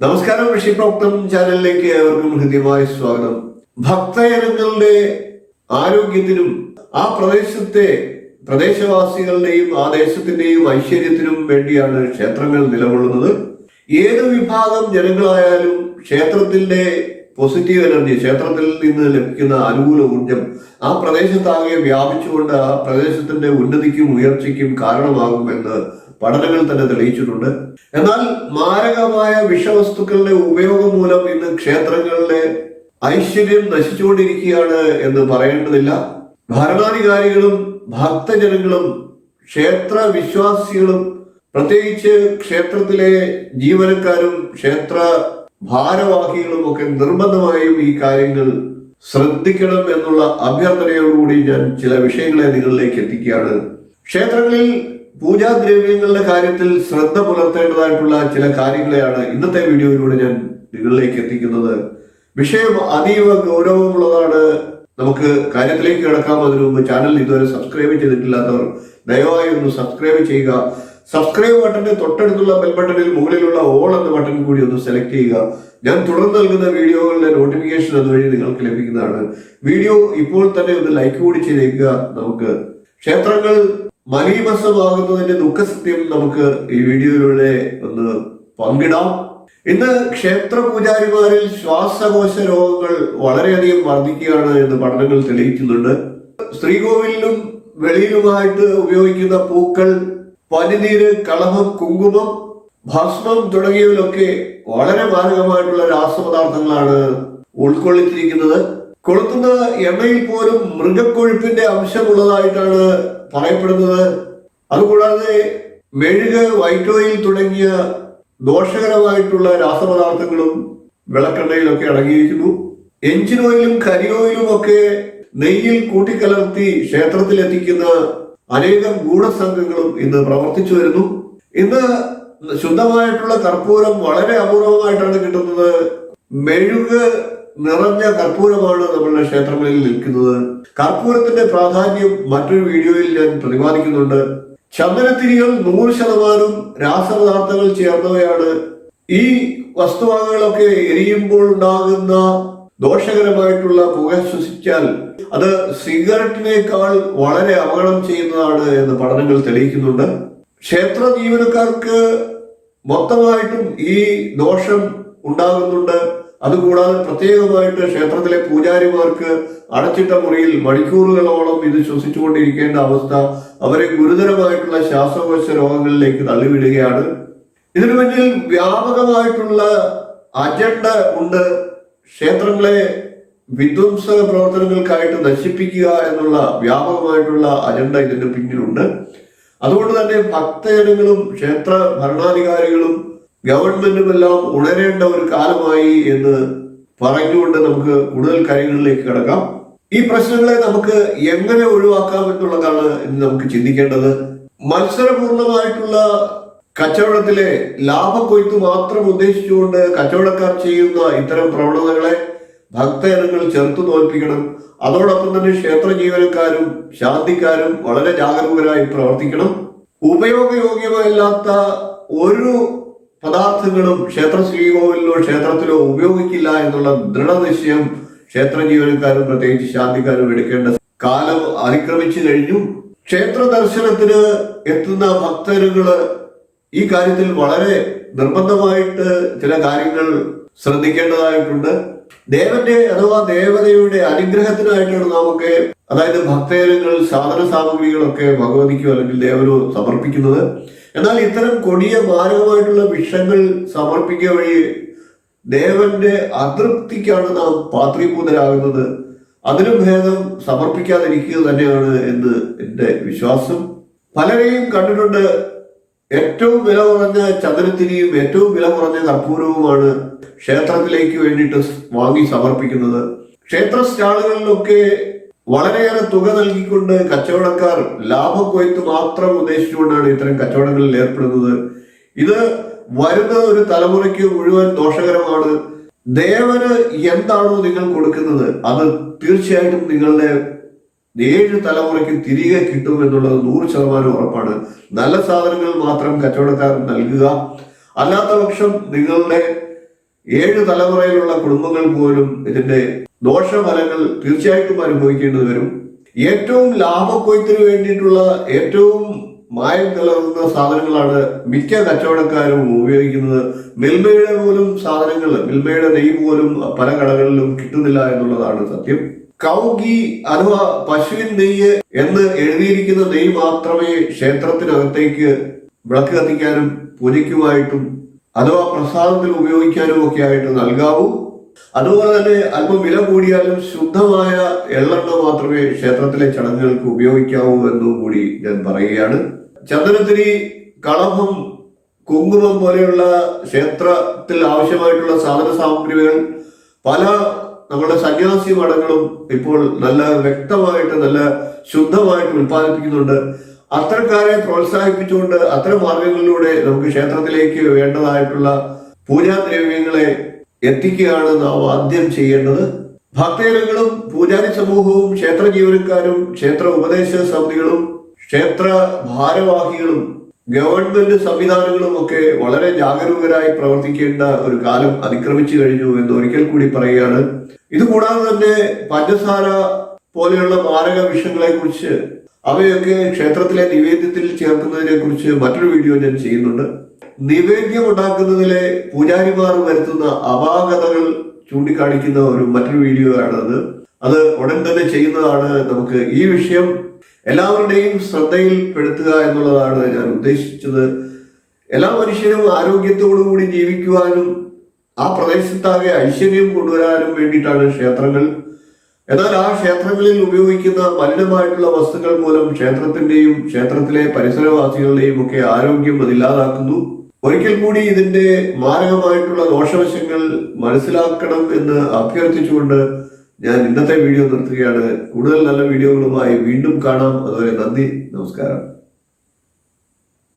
നമസ്കാരം ഋഷി പ്രോക്തം ചാനലിലേക്ക് ഏവർക്കും ഹൃദ്യമായ സ്വാഗതം. ഭക്തജനങ്ങളുടെ ആരോഗ്യത്തിനും ആ പ്രദേശത്തെ പ്രദേശവാസികളുടെയും ആ ദേശത്തിന്റെയും ഐശ്വര്യത്തിനും വേണ്ടിയാണ് ക്ഷേത്രങ്ങൾ നിലകൊള്ളുന്നത്. ഏത് വിഭാഗം ജനങ്ങളായാലും ക്ഷേത്രത്തിന്റെ പോസിറ്റീവ് എനർജി ക്ഷേത്രത്തിൽ നിന്ന് ലഭിക്കുന്ന അനുകൂല ഊർജം ആ പ്രദേശത്താകെ വ്യാപിച്ചുകൊണ്ട് ആ പ്രദേശത്തിന്റെ ഉന്നതിക്കും ഉയർച്ചയ്ക്കും കാരണമാകുമെന്ന് പഠനങ്ങൾ തന്നെ തെളിയിച്ചിട്ടുണ്ട്. എന്നാൽ മാരകമായ വിഷവസ്തുക്കളുടെ ഉപയോഗം മൂലം ഇന്ന് ക്ഷേത്രങ്ങളിലെ ഐശ്വര്യം നശിച്ചുകൊണ്ടിരിക്കുകയാണ് എന്ന് പറയേണ്ടതില്ല. ഭരണാധികാരികളും ഭക്തജനങ്ങളും ക്ഷേത്ര വിശ്വാസികളും പ്രത്യേകിച്ച് ക്ഷേത്രത്തിലെ ജീവനക്കാരും ക്ഷേത്ര ഭാരവാഹികളും ഒക്കെ നിർബന്ധമായും ഈ കാര്യങ്ങൾ ശ്രദ്ധിക്കണം എന്നുള്ള അഭ്യർത്ഥനയോടുകൂടി ഞാൻ ചില വിഷയങ്ങളെ നിങ്ങളിലേക്ക് എത്തിക്കുകയാണ്. ക്ഷേത്രങ്ങളിൽ പൂജാദ്രവ്യങ്ങളുടെ കാര്യത്തിൽ ശ്രദ്ധ പുലർത്തേണ്ടതായിട്ടുള്ള ചില കാര്യങ്ങളെയാണ് ഇന്നത്തെ വീഡിയോയിലൂടെ ഞാൻ നിങ്ങളിലേക്ക് എത്തിക്കുന്നത്. വിഷയം അതീവ ഗൗരവമുള്ളതാണ്. നമുക്ക് കാര്യത്തിലേക്ക് കിടക്കാം. അതിനു മുമ്പ് ചാനൽ ഇതുവരെ സബ്സ്ക്രൈബ് ചെയ്തിട്ടില്ലാത്തവർ ദയവായി ഒന്ന് സബ്സ്ക്രൈബ് ചെയ്യുക. സബ്സ്ക്രൈബ് ബട്ടന്റെ തൊട്ടടുത്തുള്ള ബെൽ ബട്ടണിൽ മുകളിലുള്ള ഓൾ എന്ന ബട്ടൺ കൂടി ഒന്ന് സെലക്ട് ചെയ്യുക. ഞാൻ തുടർന്ന് നൽകുന്ന വീഡിയോകളുടെ നോട്ടിഫിക്കേഷൻ അതുവഴി നിങ്ങൾക്ക് ലഭിക്കുന്നതാണ്. വീഡിയോ ഇപ്പോൾ തന്നെ ഒന്ന് ലൈക്ക് കൂടി ചെയ്തേക്കുക. നമുക്ക് ക്ഷേത്രങ്ങൾ മലീമസമാകുന്നതിന്റെ ദുഃഖസത്യം നമുക്ക് ഈ വീഡിയോയിലൂടെ ഒന്ന് പങ്കിടാം. ഇന്ന് ക്ഷേത്ര പൂജാരിമാരിൽ ശ്വാസകോശ രോഗങ്ങൾ വളരെയധികം വർദ്ധിക്കുകയാണ് എന്ന് പഠനങ്ങൾ തെളിയിക്കുന്നുണ്ട്. ശ്രീകോവിലിലും വെളിയിലുമായിട്ട് ഉപയോഗിക്കുന്ന പൂക്കൾ പനിനീര് കളഭം കുങ്കുമം ഭസ്മം തുടങ്ങിയവയിലൊക്കെ വളരെ മാരകമായിട്ടുള്ള രാസപദാർത്ഥങ്ങളാണ് ഉൾക്കൊള്ളിച്ചിരിക്കുന്നത്. കൊളുത്തുന്ന എണ്ണയിൽ പോലും മൃഗക്കൊഴുപ്പിന്റെ അംശമുള്ളതായിട്ടാണ് പറയപ്പെടുന്നത്. അതുകൂടാതെ മെഴുക് വൈറ്റ് ഓയിൽ തുടങ്ങിയ ദോഷകരമായിട്ടുള്ള രാസപദാർത്ഥങ്ങളും വിളക്കെണ്ണയിലൊക്കെ അടങ്ങിയിരിക്കുന്നു. എഞ്ചിൻ ഓയിലും കരി ഓയിലും ഒക്കെ നെയ്യിൽ കൂട്ടിക്കലർത്തി ക്ഷേത്രത്തിൽ എത്തിക്കുന്ന അനേകം ഗൂഢസംഘങ്ങളും ഇന്ന് പ്രവർത്തിച്ചു വരുന്നു. ഇന്ന് ശുദ്ധമായിട്ടുള്ള കർപ്പൂരം വളരെ അപൂർവമായിട്ടാണ് കിട്ടുന്നത്. മെഴുക് നിറഞ്ഞ കർപ്പൂരമാണ് നമ്മളുടെ ക്ഷേത്രങ്ങളിൽ നിൽക്കുന്നത്. കർപ്പൂരത്തിന്റെ പ്രാധാന്യം മറ്റൊരു വീഡിയോയിൽ ഞാൻ പ്രതിപാദിക്കുന്നുണ്ട്. ചന്ദനത്തിരികൾ നൂറ് ശതമാനം രാസപദാർത്ഥങ്ങൾ ചേർന്നവയാണ്. ഈ വസ്തുവകകളൊക്കെ എരിയുമ്പോൾ ഉണ്ടാകുന്ന ദോഷകരമായിട്ടുള്ള പുക ശ്വസിച്ചാൽ അത് സിഗരറ്റിനേക്കാൾ വളരെ അപകടം ചെയ്യുന്നതാണ് എന്ന് പഠനങ്ങൾ തെളിയിക്കുന്നുണ്ട്. ക്ഷേത്ര ജീവനക്കാർക്ക് മൊത്തമായിട്ടും ഈ ദോഷം ഉണ്ടാകുന്നുണ്ട്. അതുകൂടാതെ പ്രത്യേകമായിട്ട് ക്ഷേത്രത്തിലെ പൂജാരിമാർക്ക് അടച്ചിട്ട മുറിയിൽ മണിക്കൂറുകളോളം ഇത് ശ്വസിച്ചുകൊണ്ടിരിക്കേണ്ട അവസ്ഥ അവരെ ഗുരുതരമായിട്ടുള്ള ശ്വാസകോശ രോഗങ്ങളിലേക്ക് തള്ളിവിടുകയാണ്. ഇതിനു പിന്നിൽ വ്യാപകമായിട്ടുള്ള അജണ്ട ഉണ്ട്. ക്ഷേത്രങ്ങളെ വിധ്വംസ പ്രവർത്തനങ്ങൾക്കായിട്ട് നശിപ്പിക്കുക എന്നുള്ള വ്യാപകമായിട്ടുള്ള അജണ്ട ഇതിന്റെ പിന്നിലുണ്ട്. അതുകൊണ്ട് തന്നെ ഭക്തജനങ്ങളും ക്ഷേത്ര ഭരണാധികാരികളും ഗവൺമെന്റും എല്ലാം ഉണരേണ്ട ഒരു കാലമായി എന്ന് പറഞ്ഞുകൊണ്ട് നമുക്ക് കൂടുതൽ കാര്യങ്ങളിലേക്ക് കിടക്കാം. ഈ പ്രശ്നങ്ങളെ നമുക്ക് എങ്ങനെ ഒഴിവാക്കാം എന്നുള്ളതാണ് ഇന്ന് നമുക്ക് ചിന്തിക്കേണ്ടത്. മത്സരപൂർണമായിട്ടുള്ള കച്ചവടത്തിലെ ലാഭക്കൊയ്ത്ത് മാത്രം ഉദ്ദേശിച്ചുകൊണ്ട് കച്ചവടക്കാർ ചെയ്യുന്ന ഇത്തരം പ്രവണതകളെ ഭക്തജനങ്ങൾ ചെറുത്തു തോൽപ്പിക്കണം. അതോടൊപ്പം തന്നെ ക്ഷേത്ര ജീവനക്കാരും ശാന്തിക്കാരും വളരെ ജാഗരൂകരായി പ്രവർത്തിക്കണം. ഉപയോഗയോഗ്യമല്ലാത്ത ഒരു പദാർത്ഥങ്ങളും ക്ഷേത്ര ശ്രീകോവിലിലോ ക്ഷേത്രത്തിലോ ഉപയോഗിക്കില്ല എന്നുള്ള ദൃഢനിശ്ചയം ക്ഷേത്ര ജീവനക്കാരും പ്രത്യേകിച്ച് ശാന്തിക്കാരും എടുക്കേണ്ട കാലം അതിക്രമിച്ചു കഴിഞ്ഞു. ക്ഷേത്ര ദർശനത്തിന് എത്തുന്ന ഭക്തരുകൾ ഈ കാര്യത്തിൽ വളരെ നിർബന്ധമായിട്ട് ചില കാര്യങ്ങൾ ശ്രദ്ധിക്കേണ്ടതായിട്ടുണ്ട്. ദേവന്റെ അഥവാ ദേവതയുടെ അനുഗ്രഹത്തിനായിട്ടാണ് നമുക്ക് അതായത് ഭക്തജനങ്ങൾ സാധന സാമഗ്രികളൊക്കെ ഭഗവതിക്കോ അല്ലെങ്കിൽ ദേവനോ സമർപ്പിക്കുന്നത്. എന്നാൽ ഇത്തരം കൊടിയ മാരകമായിട്ടുള്ള വിഷങ്ങൾ സമർപ്പിക്കുക വഴി ദേവന്റെ അതൃപ്തിക്കാണ് നാം പാത്രീഭൂതരാകുന്നത്. അതിനും ഭേദം സമർപ്പിക്കാതിരിക്കുക തന്നെയാണ് എന്ന് എന്റെ വിശ്വാസം. പലരെയും കണ്ടിട്ടുണ്ട് ഏറ്റവും വില കുറഞ്ഞ ചതുരത്തിരിയും ഏറ്റവും വില കുറഞ്ഞ കർപ്പൂരവുമാണ് ക്ഷേത്രത്തിലേക്ക് വേണ്ടിയിട്ട് വാങ്ങി സമർപ്പിക്കുന്നത്. ക്ഷേത്ര സ്റ്റാളുകളിലൊക്കെ വളരെയേറെ തുക നൽകിക്കൊണ്ട് കച്ചവടക്കാർ ലാഭം കൊയ്ത്ത് മാത്രം ഉദ്ദേശിച്ചുകൊണ്ടാണ് ഇത്തരം കച്ചവടങ്ങളിൽ ഏർപ്പെടുന്നത്. ഇത് വരുന്ന ഒരു തലമുറയ്ക്ക് മുഴുവൻ ദോഷകരമാണ്. ദേവന് എന്താണോ നിങ്ങൾ കൊടുക്കുന്നത് അത് തീർച്ചയായിട്ടും നിങ്ങളുടെ ഏഴ് തലമുറയ്ക്ക് തിരികെ കിട്ടും എന്നുള്ളത് നൂറ് ശതമാനം ഉറപ്പാണ്. നല്ല സാധനങ്ങൾ മാത്രം കച്ചവടക്കാരൻ നൽകുക. അല്ലാത്ത പക്ഷം നിങ്ങളുടെ ഏഴ് തലമുറയിലുള്ള കുടുംബങ്ങൾ പോലും ഇതിന്റെ ദോഷഫലങ്ങൾ തീർച്ചയായിട്ടും അനുഭവിക്കേണ്ടി വരും. ഏറ്റവും ലാഭക്കൊയ്ത്തിന് വേണ്ടിയിട്ടുള്ള ഏറ്റവും മായം കലർന്ന സാധനങ്ങളാണ് മിക്ക കച്ചവടക്കാരും ഉപയോഗിക്കുന്നത്. മിൽമയുടെ പോലും സാധനങ്ങൾ മിൽമയുടെ നെയ്യ് പോലും പല കടകളിലും കിട്ടുന്നില്ല എന്നുള്ളതാണ് സത്യം. കൗഗി അഥവാ പശുവിൻ നെയ്യ് എന്ന് എഴുതിയിരിക്കുന്ന നെയ്യ് മാത്രമേ ക്ഷേത്രത്തിനകത്തേക്ക് വിളക്ക് കത്തിക്കാനും പൂജയ്ക്കുമായിട്ടും അഥവാ പ്രസാദത്തിൽ ഉപയോഗിക്കാനും ഒക്കെ ആയിട്ട് നൽകാവൂ. അതുപോലെ തന്നെ അല്പം വില കൂടിയാലും ശുദ്ധമായ എള്ളെണ്ണ മാത്രമേ ക്ഷേത്രത്തിലെ ചടങ്ങുകൾക്ക് ഉപയോഗിക്കാവൂ എന്നും കൂടി ഞാൻ പറയുകയാണ്. ചന്ദനത്തിരി കളഭം കുങ്കുമം പോലെയുള്ള ക്ഷേത്രത്തിൽ ആവശ്യമായിട്ടുള്ള സാധന സാമഗ്രികൾ പല നമ്മുടെ സന്യാസി മഠങ്ങളും ഇപ്പോൾ നല്ല വ്യക്തമായിട്ട് നല്ല ശുദ്ധമായിട്ട് ഉൽപ്പാദിപ്പിക്കുന്നുണ്ട്. അത്തരക്കാരെ പ്രോത്സാഹിപ്പിച്ചുകൊണ്ട് അത്തരം മാർഗങ്ങളിലൂടെ നമുക്ക് ക്ഷേത്രത്തിലേക്ക് വേണ്ടതായിട്ടുള്ള പൂജാദ്രവ്യങ്ങളെ എത്തിക്കുകയാണ് നാം ആദ്യം ചെയ്യേണ്ടത്. ഭക്തജനങ്ങളും പൂജാരി സമൂഹവും ക്ഷേത്ര ജീവനക്കാരും ക്ഷേത്ര ഉപദേശ സമിതികളും ക്ഷേത്ര ഭാരവാഹികളും ഗവൺമെന്റ് സംവിധാനങ്ങളും ഒക്കെ വളരെ ജാഗരൂകരായി പ്രവർത്തിക്കേണ്ട ഒരു കാലം അതിക്രമിച്ചു കഴിഞ്ഞു എന്ന് ഒരിക്കൽ കൂടി പറയുകയാണ്. ഇതുകൂടാതെ തന്നെ പഞ്ചസാര പോലെയുള്ള മാരക വിഷയങ്ങളെ കുറിച്ച് അവയൊക്കെ ക്ഷേത്രത്തിലെ നിവേദ്യത്തിൽ ചേർക്കുന്നതിനെ കുറിച്ച് മറ്റൊരു വീഡിയോ ഞാൻ ചെയ്യുന്നുണ്ട്. നിവേദ്യം ഉണ്ടാക്കുന്നതിലെ പൂജാരിമാർ വരുത്തുന്ന അപാകതകൾ ചൂണ്ടിക്കാണിക്കുന്ന ഒരു മറ്റൊരു വീഡിയോ ആണത് അത് ഉടൻ തന്നെ ചെയ്യുന്നതാണ് നമുക്ക് ഈ വിഷയം എല്ലാവരുടെയും ശ്രദ്ധയിൽപ്പെടുത്തുക എന്നുള്ളതാണ് ഞാൻ ഉദ്ദേശിച്ചത്. എല്ലാ മനുഷ്യരും ആരോഗ്യത്തോടു കൂടി ജീവിക്കുവാനും ആ പ്രദേശത്താകെ ഐശ്വര്യം കൊണ്ടുവരാനും വേണ്ടിയിട്ടാണ് ക്ഷേത്രങ്ങൾ. എന്നാൽ ആ ക്ഷേത്രങ്ങളിൽ ഉപയോഗിക്കുന്ന മലിനമായിട്ടുള്ള വസ്തുക്കൾ മൂലം ക്ഷേത്രത്തിന്റെയും ക്ഷേത്രത്തിലെ പരിസരവാസികളുടെയും ഒക്കെ ആരോഗ്യം അതില്ലാതാക്കുന്നു. ഒരിക്കൽ കൂടി ഇതിന്റെ മാരകമായിട്ടുള്ള ദോഷവശങ്ങൾ മനസ്സിലാക്കണം എന്ന് അഭ്യർത്ഥിച്ചുകൊണ്ട് ഞാൻ ഇന്നത്തെ വീഡിയോ നിർത്തുകയാണ്. കൂടുതൽ നല്ല വീഡിയോകളുമായി വീണ്ടും കാണാം. അതുവരെ നന്ദി നമസ്കാരം.